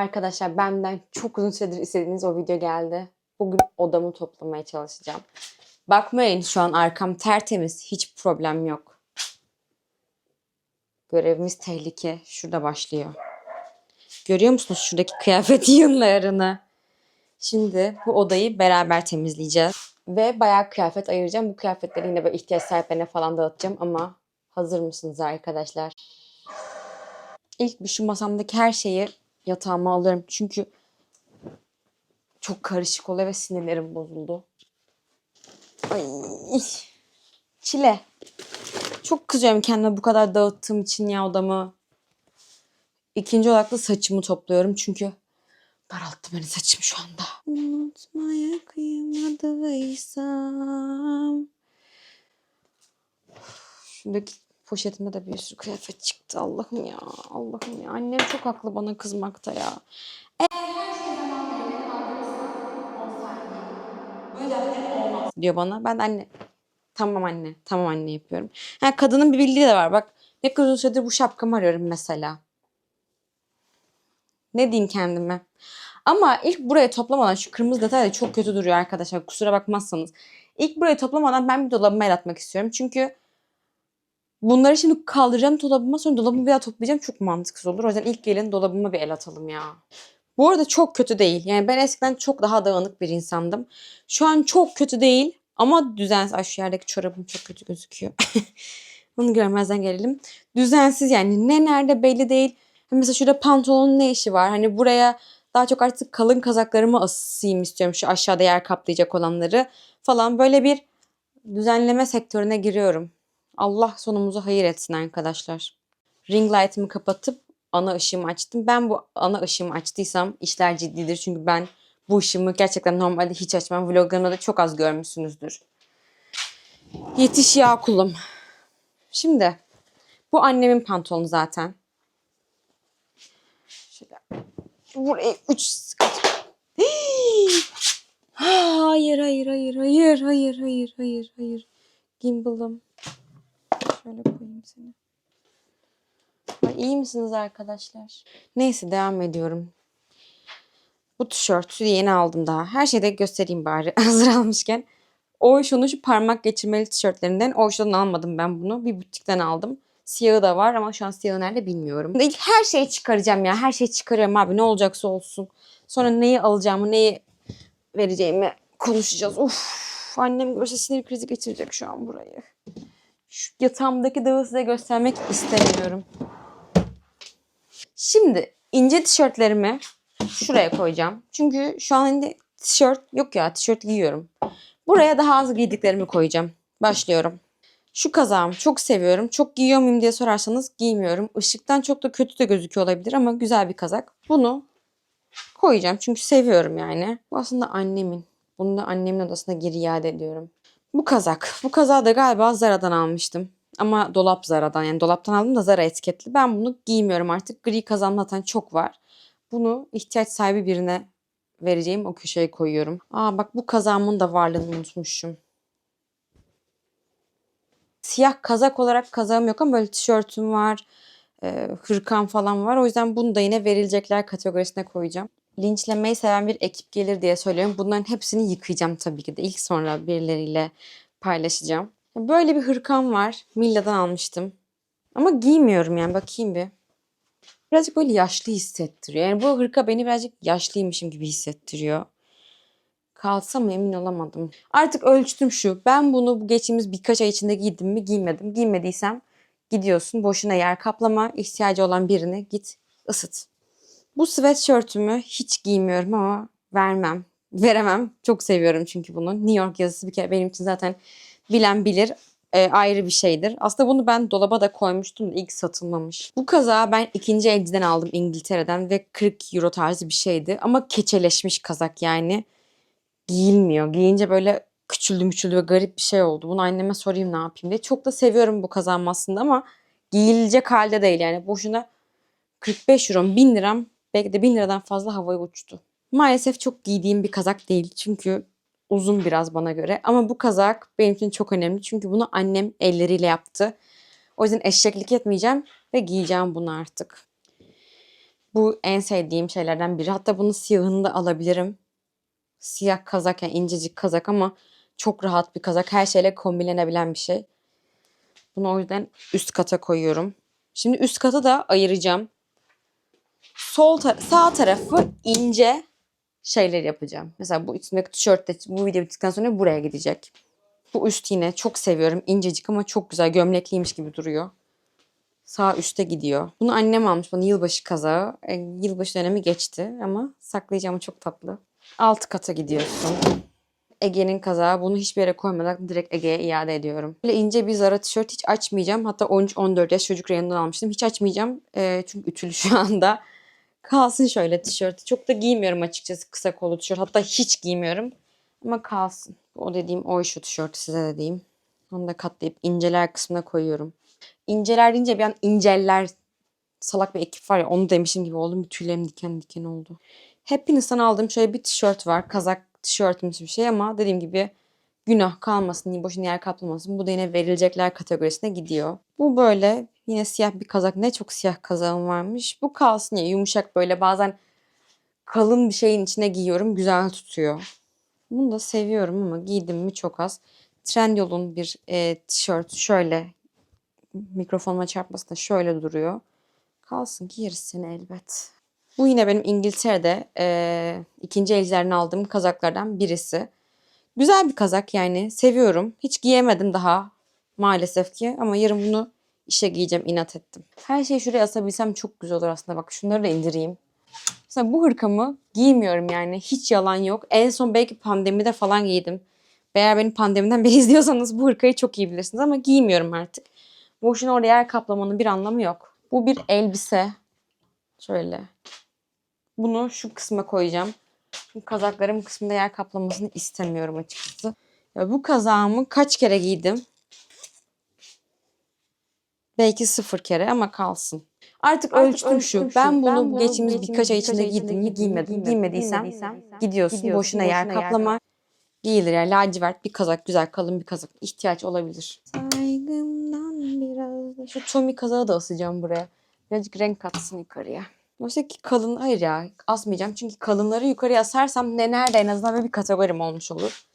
Arkadaşlar benden çok uzun süredir istediğiniz o video geldi. Bugün odamı toplamaya çalışacağım. Bakmayın şu an arkam tertemiz. Hiç problem yok. Görevimiz tehlike. Şurada başlıyor. Görüyor musunuz şuradaki kıyafet yığınlarını? Şimdi bu odayı beraber temizleyeceğiz. Ve bayağı kıyafet ayıracağım. Bu kıyafetleri yine böyle ihtiyaç sahiplerine falan dağıtacağım ama hazır mısınız arkadaşlar? İlk bir şu masamdaki her şeyi yatağıma alıyorum. Çünkü çok karışık oluyor ve sinirlerim bozuldu. Ay, çile. Çok kızıyorum kendime bu kadar dağıttığım için ya odamı. İkinci olarak da saçımı topluyorum çünkü daralttı beni saçım şu anda. Unutmaya kıyamadıysam. Şuradaki poşetimde de bir sürü kıyafet çıktı. Allah'ım ya. Allah'ım ya. Annem çok haklı bana kızmakta ya. diyor bana. Ben de anne tamam anne tamam anne yapıyorum. Ha, kadının bir bildiği de var bak. Ne kadar uzun süredir bu şapkamı arıyorum mesela. Ne diyeyim kendime. Ama ilk buraya toplamadan şu kırmızı detay da çok kötü duruyor arkadaşlar. Kusura bakmazsanız. İlk buraya toplamadan ben bir dolabıma el atmak istiyorum. Çünkü bunları şimdi kaldıracağım dolabıma sonra dolabımı bir daha toplayacağım. Çok mantıksız olur. O yüzden ilk gelin dolabıma bir el atalım ya. Bu arada çok kötü değil. Yani ben eskiden çok daha dağınık bir insandım. Şu an çok kötü değil ama düzensiz. Ay şu yerdeki çorabım çok kötü gözüküyor. Onu görmezden gelelim. Düzensiz yani ne nerede belli değil. Mesela şurada pantolonun ne işi var? Hani buraya daha çok artık kalın kazaklarımı asayım istiyorum. Şu aşağıda yer kaplayacak olanları falan. Böyle bir düzenleme sektörüne giriyorum. Allah sonumuzu hayır etsin arkadaşlar. Ring light'ımı kapatıp ana ışığımı açtım. Ben bu ana ışığımı açtıysam işler ciddidir. Çünkü ben bu ışığımı gerçekten normalde hiç açmam. Vloglarımda da çok az görmüşsünüzdür. Yetiş ya kulum. Şimdi bu annemin pantolonu zaten. Şöyle buraya üç Hayır hayır hayır hayır hayır hayır hayır hayır. Gimbal'ım. Şöyle koyayım seni. Ay, iyi misiniz arkadaşlar? Neyse devam ediyorum. Bu tişörtü yeni aldım daha. Her şeyde göstereyim bari hazır almışken. Oysho'nun şu parmak geçirmeli tişörtlerinden. Oysho'dan almadım ben bunu. Bir butikten aldım. Siyahı da var ama şu an siyahı nerede bilmiyorum. İlk her şeyi çıkaracağım ya. Her şeyi çıkarıyorum abi. Ne olacaksa olsun. Sonra neyi alacağımı, neyi vereceğimi konuşacağız. Uf, annem görse sinir krizi geçirecek şu an burayı. Şu yatağımdaki dağı size göstermek istemiyorum. Şimdi ince tişörtlerimi şuraya koyacağım. Çünkü şu an elinde tişört yok ya tişört giyiyorum. Buraya daha az giydiklerimi koyacağım. Başlıyorum. Şu kazağımı çok seviyorum. Çok giyiyor muyum diye sorarsanız giymiyorum. Işıktan çok da kötü de gözüküyor olabilir ama güzel bir kazak. Bunu koyacağım çünkü seviyorum yani. Bu aslında annemin. Bunu da annemin odasına geri iade ediyorum. Bu kazak. Bu kazağı da galiba Zara'dan almıştım. Ama dolap Zara'dan yani dolaptan aldım da Zara etiketli. Ben bunu giymiyorum artık. Gri kazağım zaten çok var. Bunu ihtiyaç sahibi birine vereceğim o köşeye koyuyorum. Aa bak bu kazağımın da varlığını unutmuşum. Siyah kazak olarak kazağım yok ama böyle tişörtüm var. E, hırkam falan var. O yüzden bunu da yine verilecekler kategorisine koyacağım. Linçlemeyi seven bir ekip gelir diye söylüyorum. Bunların hepsini yıkayacağım tabii ki de. İlk sonra birileriyle paylaşacağım. Böyle bir hırkam var. Milla'dan almıştım. Ama giymiyorum yani bakayım bir. Birazcık böyle yaşlı hissettiriyor. Yani bu hırka beni birazcık yaşlıymışım gibi hissettiriyor. Kalsa mı emin olamadım. Artık ölçtüm şu. Ben bunu bu geçtiğimiz birkaç ay içinde giydim mi giymedim. Giymediysem gidiyorsun boşuna yer kaplama. ihtiyacı olan birine git ısıt. Bu sweatshirtümü hiç giymiyorum ama vermem. Veremem. Çok seviyorum çünkü bunu. New York yazısı bir kere benim için zaten bilen bilir e, ayrı bir şeydir. Aslında bunu ben dolaba da koymuştum da ilk satılmamış. Bu kazağı ben ikinci elciden aldım İngiltere'den ve 40 euro tarzı bir şeydi. Ama keçeleşmiş kazak yani. Giyilmiyor. Giyince böyle küçüldü müçüldü ve garip bir şey oldu. Bunu anneme sorayım ne yapayım diye. Çok da seviyorum bu kazağım aslında ama giyilecek halde değil yani. Boşuna 45 euro 1000 liram belki de 1000 liradan fazla havaya uçtu. Maalesef çok giydiğim bir kazak değil. Çünkü uzun biraz bana göre. Ama bu kazak benim için çok önemli. Çünkü bunu annem elleriyle yaptı. O yüzden eşeklik etmeyeceğim ve giyeceğim bunu artık. Bu en sevdiğim şeylerden biri. Hatta bunun siyahını da alabilirim. Siyah kazak yani incecik kazak ama çok rahat bir kazak. Her şeyle kombinlenebilen bir şey. Bunu o yüzden üst kata koyuyorum. Şimdi üst katı da ayıracağım. Sol tar- sağ tarafı ince şeyler yapacağım. Mesela bu üstündeki tişört de bu video bittikten sonra buraya gidecek. Bu üst yine çok seviyorum. İncecik ama çok güzel gömlekliymiş gibi duruyor. Sağ üste gidiyor. Bunu annem almış bana yılbaşı kazağı. E, yılbaşı dönemi geçti ama saklayacağım çok tatlı. Alt kata gidiyorsun. Ege'nin kazağı. Bunu hiçbir yere koymadan direkt Ege'ye iade ediyorum. Böyle ince bir Zara tişört hiç açmayacağım. Hatta 13-14 yaş çocuk reyonundan almıştım. Hiç açmayacağım. E, çünkü ütülü şu anda. Kalsın şöyle tişört. Çok da giymiyorum açıkçası kısa kollu tişört. Hatta hiç giymiyorum. Ama kalsın. O dediğim o şu tişört size de diyeyim. Onu da katlayıp inceler kısmına koyuyorum. İnceler deyince bir an inceller salak bir ekip var ya onu demişim gibi oldum. Tüylerim diken diken oldu. Hepinizden aldığım şöyle bir tişört var. Kazak tişörtümüz bir şey ama dediğim gibi günah kalmasın, boşuna yer kaplamasın. Bu da yine verilecekler kategorisine gidiyor. Bu böyle yine siyah bir kazak. Ne çok siyah kazağım varmış. Bu kalsın ya yumuşak böyle bazen kalın bir şeyin içine giyiyorum. Güzel tutuyor. Bunu da seviyorum ama giydim mi çok az. Trendyol'un bir e, tişört şöyle mikrofonuma çarpmasın da şöyle duruyor. Kalsın giyeriz seni elbet. Bu yine benim İngiltere'de e, ikinci elcilerini aldığım kazaklardan birisi. Güzel bir kazak yani seviyorum. Hiç giyemedim daha maalesef ki ama yarın bunu işe giyeceğim inat ettim. Her şeyi şuraya asabilsem çok güzel olur aslında. Bak şunları da indireyim. Mesela bu hırkamı giymiyorum yani. Hiç yalan yok. En son belki pandemide falan giydim. Eğer beni pandemiden beri izliyorsanız bu hırkayı çok iyi bilirsiniz ama giymiyorum artık. Boşuna oraya yer kaplamanın bir anlamı yok. Bu bir elbise. Şöyle. Bunu şu kısma koyacağım. Çünkü kazaklarım kısmında yer kaplamasını istemiyorum açıkçası. Ya bu kazağımı kaç kere giydim? Belki sıfır kere ama kalsın. Artık, ölçtüm şu. Ben bunu, geçtiğimiz birkaç ay içinde giydim mi giymedim. Giymediysem gidiyorsun. Boşuna yer kaplama. Giyilir yani lacivert bir kazak. Güzel kalın bir kazak. ihtiyaç olabilir. Saygımdan biraz da. Şu Tommy kazağı da asacağım buraya. Birazcık renk katsın yukarıya. Oysa ki kalın hayır ya asmayacağım. Çünkü kalınları yukarıya asarsam ne nerede en azından bir kategorim olmuş olur.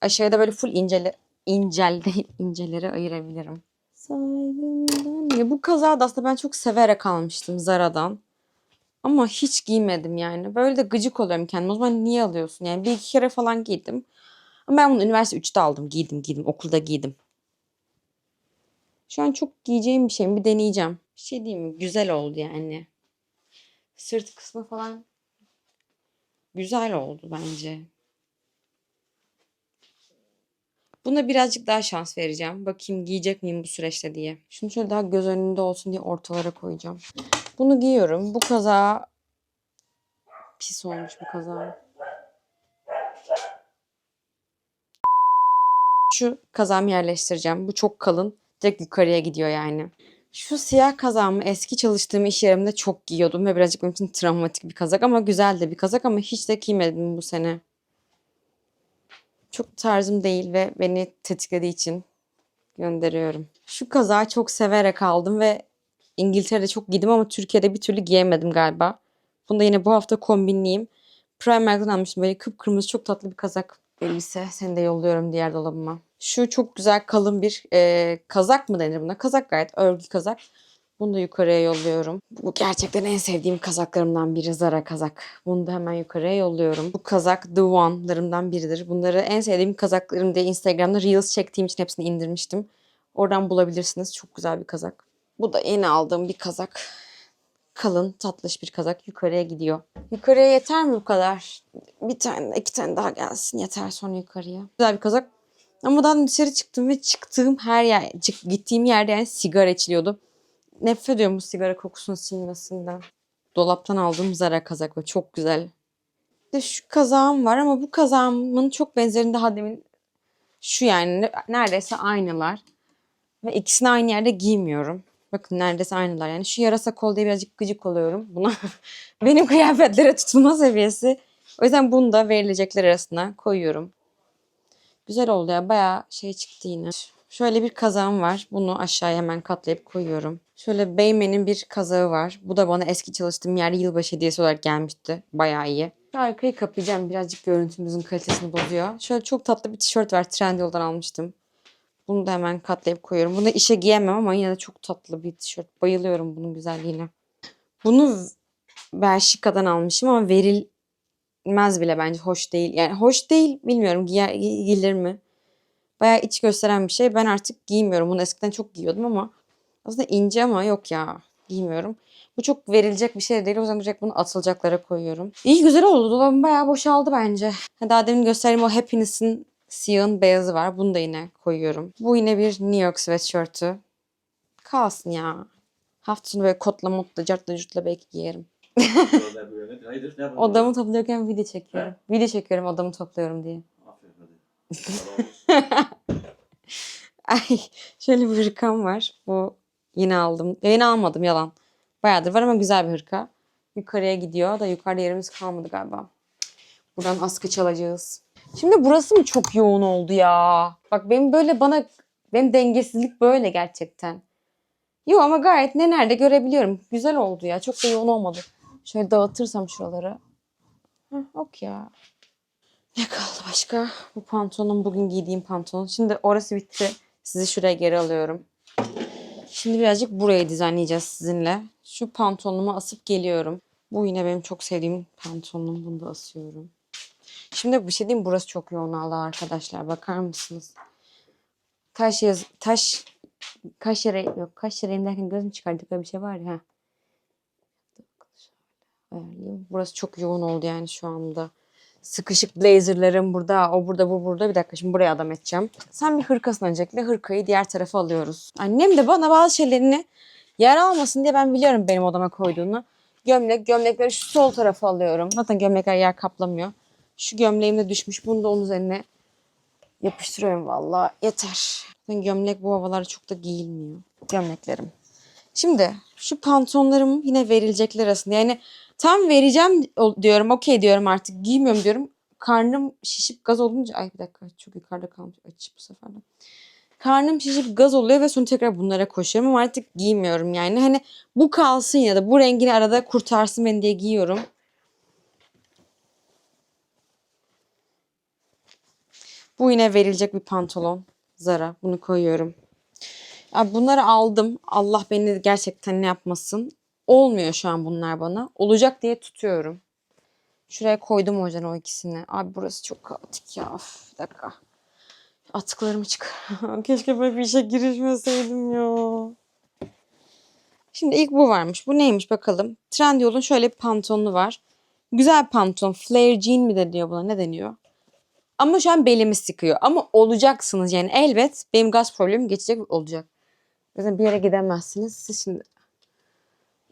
Aşağıda böyle full incele, incel değil inceleri ayırabilirim. Saygımdan. Ya bu kazağı da aslında ben çok severek almıştım Zara'dan. Ama hiç giymedim yani. Böyle de gıcık oluyorum kendime. O zaman niye alıyorsun? Yani bir iki kere falan giydim. Ama ben bunu üniversite 3'te aldım. Giydim giydim. Okulda giydim. Şu an çok giyeceğim bir şey mi? Bir deneyeceğim. Bir şey diyeyim mi? Güzel oldu yani. Sırt kısmı falan güzel oldu bence. Buna birazcık daha şans vereceğim. Bakayım giyecek miyim bu süreçte diye. Şunu şöyle daha göz önünde olsun diye ortalara koyacağım. Bunu giyiyorum. Bu kaza pis olmuş bu kaza. Şu kazağımı yerleştireceğim. Bu çok kalın. Direkt yukarıya gidiyor yani. Şu siyah kazağımı eski çalıştığım iş yerimde çok giyiyordum ve birazcık benim için travmatik bir kazak ama güzel de bir kazak ama hiç de giymedim bu sene. Çok tarzım değil ve beni tetiklediği için gönderiyorum. Şu kazağı çok severek aldım ve İngiltere'de çok giydim ama Türkiye'de bir türlü giyemedim galiba. Bunu da yine bu hafta kombinleyeyim. Primark'tan almıştım böyle kıpkırmızı çok tatlı bir kazak elbise. Seni de yolluyorum diğer dolabıma. Şu çok güzel kalın bir e, kazak mı denir buna? Kazak gayet örgü kazak. Bunu da yukarıya yolluyorum. Bu gerçekten en sevdiğim kazaklarımdan biri Zara kazak. Bunu da hemen yukarıya yolluyorum. Bu kazak The One'larımdan biridir. Bunları en sevdiğim kazaklarım diye Instagram'da Reels çektiğim için hepsini indirmiştim. Oradan bulabilirsiniz. Çok güzel bir kazak. Bu da yeni aldığım bir kazak. Kalın, tatlış bir kazak yukarıya gidiyor. Yukarıya yeter mi bu kadar? Bir tane, iki tane daha gelsin yeter sonra yukarıya. Güzel bir kazak. Ama daha dışarı çıktım ve çıktığım her yer, çık, gittiğim yerde yani sigara içiliyordu. Nefret ediyorum bu sigara kokusunun sinmesinden. Dolaptan aldığım Zara kazak ve çok güzel. De şu kazağım var ama bu kazağımın çok benzerini daha demin şu yani ne- neredeyse aynılar. Ve ikisini aynı yerde giymiyorum. Bakın neredeyse aynılar. Yani şu yarasa kol diye birazcık gıcık oluyorum. Buna benim kıyafetlere tutulma seviyesi. O yüzden bunu da verilecekler arasına koyuyorum. Güzel oldu ya. Bayağı şey çıktı yine. Şöyle bir kazağım var. Bunu aşağıya hemen katlayıp koyuyorum. Şöyle Beymen'in bir kazağı var. Bu da bana eski çalıştığım yerde yılbaşı hediyesi olarak gelmişti. Bayağı iyi. Arkayı kapayacağım. Birazcık görüntümüzün kalitesini bozuyor. Şöyle çok tatlı bir tişört var. Trendyol'dan almıştım. Bunu da hemen katlayıp koyuyorum. Bunu işe giyemem ama yine de çok tatlı bir tişört. Bayılıyorum bunun güzelliğine. Bunu Belçika'dan almışım ama verilmez bile bence. Hoş değil. Yani hoş değil bilmiyorum giyer, gi- giyilir mi? Bayağı iç gösteren bir şey. Ben artık giymiyorum. Bunu eskiden çok giyiyordum ama aslında ince ama yok ya. Giymiyorum. Bu çok verilecek bir şey değil. O yüzden direkt bunu atılacaklara koyuyorum. İyi güzel oldu. Dolabım bayağı boşaldı bence. Ha, Daha demin gösterdiğim o Happiness'ın siyahın beyazı var. Bunu da yine koyuyorum. Bu yine bir New York sweatshirt'ü. Kalsın ya. Hafta sonu böyle kotla motla cartla curtla belki giyerim. Odamı topluyorken video çekiyorum. Video çekiyorum odamı topluyorum diye. Ay şöyle bir hırkam var. Bu yine aldım. Yeni almadım yalan. Bayağıdır var ama güzel bir hırka. Yukarıya gidiyor da yukarıda yerimiz kalmadı galiba. Buradan askı çalacağız. Şimdi burası mı çok yoğun oldu ya? Bak benim böyle bana benim dengesizlik böyle gerçekten. Yok ama gayet ne nerede görebiliyorum. Güzel oldu ya. Çok da yoğun olmadı. Şöyle dağıtırsam şuraları. Heh, ok ya. Ne kaldı başka? Bu pantolonum bugün giydiğim pantolon. Şimdi orası bitti. Sizi şuraya geri alıyorum. Şimdi birazcık burayı dizaynlayacağız sizinle. Şu pantolonumu asıp geliyorum. Bu yine benim çok sevdiğim pantolonum. Bunu da asıyorum. Şimdi bir şey diyeyim burası çok yoğun aldı arkadaşlar. Bakar mısınız? Taş yaz taş kaş yere yok kaş yere derken gözüm çıkardık öyle bir şey var ya. Burası çok yoğun oldu yani şu anda. Sıkışık blazerlerim burada, o burada, bu burada. Bir dakika şimdi buraya adam edeceğim. Sen bir hırkasın öncelikle. Hırkayı diğer tarafa alıyoruz. Annem de bana bazı şeylerini yer almasın diye ben biliyorum benim odama koyduğunu. Gömlek, gömlekleri şu sol tarafa alıyorum. Zaten gömlekler yer kaplamıyor. Şu gömleğim de düşmüş. Bunu da onun üzerine yapıştırıyorum vallahi. Yeter. Gömlek bu havalarda çok da giyilmiyor. Gömleklerim. Şimdi şu pantolonlarım yine verilecekler arasında. Yani tam vereceğim diyorum. Okey diyorum artık. Giymiyorum diyorum. Karnım şişip gaz olunca. Ay bir dakika çok yukarıda kalmış. Açıp bu sefer de. Karnım şişip gaz oluyor ve sonra tekrar bunlara koşuyorum ama artık giymiyorum yani. Hani bu kalsın ya da bu rengini arada kurtarsın beni diye giyiyorum. Bu yine verilecek bir pantolon. Zara. Bunu koyuyorum. Ya bunları aldım. Allah beni gerçekten ne yapmasın. Olmuyor şu an bunlar bana. Olacak diye tutuyorum. Şuraya koydum yüzden o ikisini. Abi burası çok kaotik ya. Of, bir dakika. Atıklarımı çık. Keşke böyle bir işe girişmeseydim ya. Şimdi ilk bu varmış. Bu neymiş bakalım. Trendyol'un şöyle bir pantolonu var. Güzel pantolon. Flare jean mi de diyor buna? Ne deniyor? Ama şu an belimi sıkıyor. Ama olacaksınız yani elbet benim gaz problemim geçecek olacak. Yüzden bir yere gidemezsiniz. Siz şimdi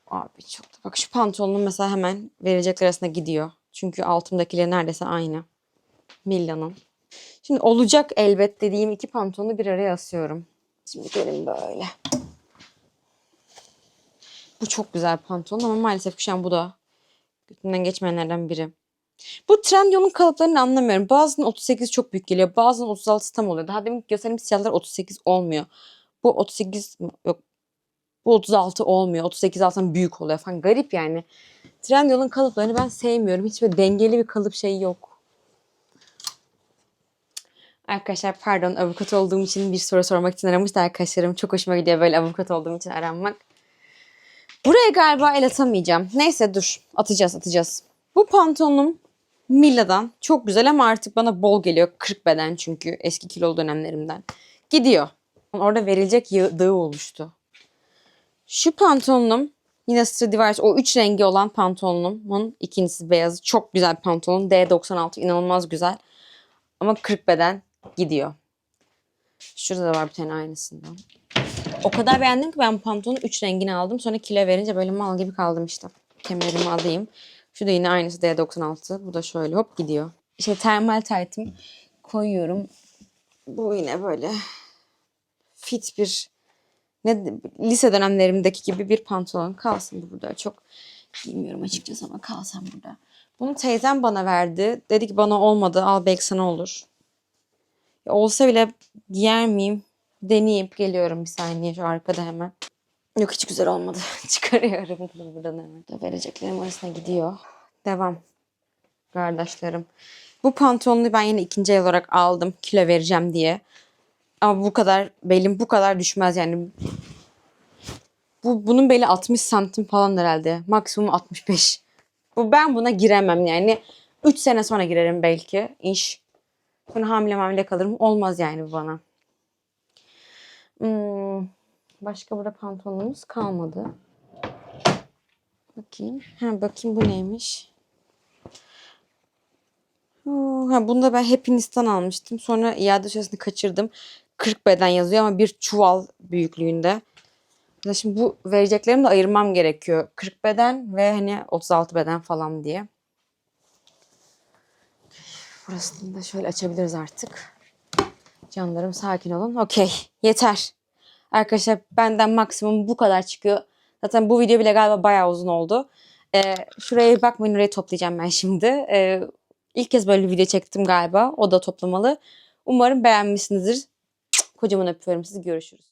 Abi çok da bak şu pantolonun mesela hemen verecekler arasında gidiyor. Çünkü altımdakiyle neredeyse aynı. Milla'nın. Şimdi olacak elbet dediğim iki pantolonu bir araya asıyorum. Şimdi gelin böyle. Bu çok güzel pantolon ama maalesef ki şu an bu da götünden geçmeyenlerden biri. Bu Trendyol'un kalıplarını anlamıyorum. Bazının 38 çok büyük geliyor. Bazının 36 tam oluyor. Daha demin gösterdiğim siyahlar 38 olmuyor. Bu 38 mi? yok. Bu 36 olmuyor. 38 alsam büyük oluyor falan. Garip yani. Trendyol'un kalıplarını ben sevmiyorum. Hiç böyle dengeli bir kalıp şeyi yok. Arkadaşlar pardon avukat olduğum için bir soru sormak için aramıştı arkadaşlarım. Çok hoşuma gidiyor böyle avukat olduğum için aranmak. Buraya galiba el atamayacağım. Neyse dur. Atacağız atacağız. Bu pantolonum Milla'dan. Çok güzel ama artık bana bol geliyor. 40 beden çünkü eski kilolu dönemlerimden. Gidiyor. Orada verilecek yığ oluştu. Şu pantolonum yine Stradivarius o üç rengi olan pantolonumun ikincisi beyazı. Çok güzel bir pantolon. D96 inanılmaz güzel. Ama 40 beden gidiyor. Şurada da var bir tane aynısından. O kadar beğendim ki ben bu pantolonun 3 rengini aldım. Sonra kilo verince böyle mal gibi kaldım işte. Kemerimi alayım. Şu da yine aynısı D96. Bu da şöyle hop gidiyor. İşte termal taytım koyuyorum. Bu yine böyle fit bir ne lise dönemlerimdeki gibi bir pantolon kalsın bu burada. Çok giymiyorum açıkçası ama kalsın burada. Bunu teyzem bana verdi. Dedi ki bana olmadı al belki sana olur. Ya olsa bile giyer miyim deneyip geliyorum bir saniye şu arkada hemen. Yok hiç güzel olmadı. Çıkarıyorum bunu buradan hemen. Vereceklerim arasına gidiyor. Devam. Kardeşlerim. Bu pantolonu ben yine ikinci el olarak aldım. Kilo vereceğim diye. Ama bu kadar belim bu kadar düşmez yani. Bu bunun beli 60 santim falan herhalde. Maksimum 65. Bu ben buna giremem yani. 3 sene sonra girerim belki. İş. Sonra hamile hamile kalırım. Olmaz yani bu bana. Hmm, başka burada pantolonumuz kalmadı. Bakayım. Ha, bakayım bu neymiş. Ha, bunu da ben Happiness'tan almıştım. Sonra iade süresini kaçırdım. 40 beden yazıyor ama bir çuval büyüklüğünde. Ya Şimdi bu vereceklerimi de ayırmam gerekiyor. 40 beden ve hani 36 beden falan diye. Burasını da şöyle açabiliriz artık. Canlarım sakin olun. Okey. Yeter. Arkadaşlar benden maksimum bu kadar çıkıyor. Zaten bu video bile galiba bayağı uzun oldu. Ee, şuraya bakmayın orayı toplayacağım ben şimdi. Ee, ilk kez böyle bir video çektim galiba. O da toplamalı. Umarım beğenmişsinizdir. Kocaman öpüyorum sizi. Görüşürüz.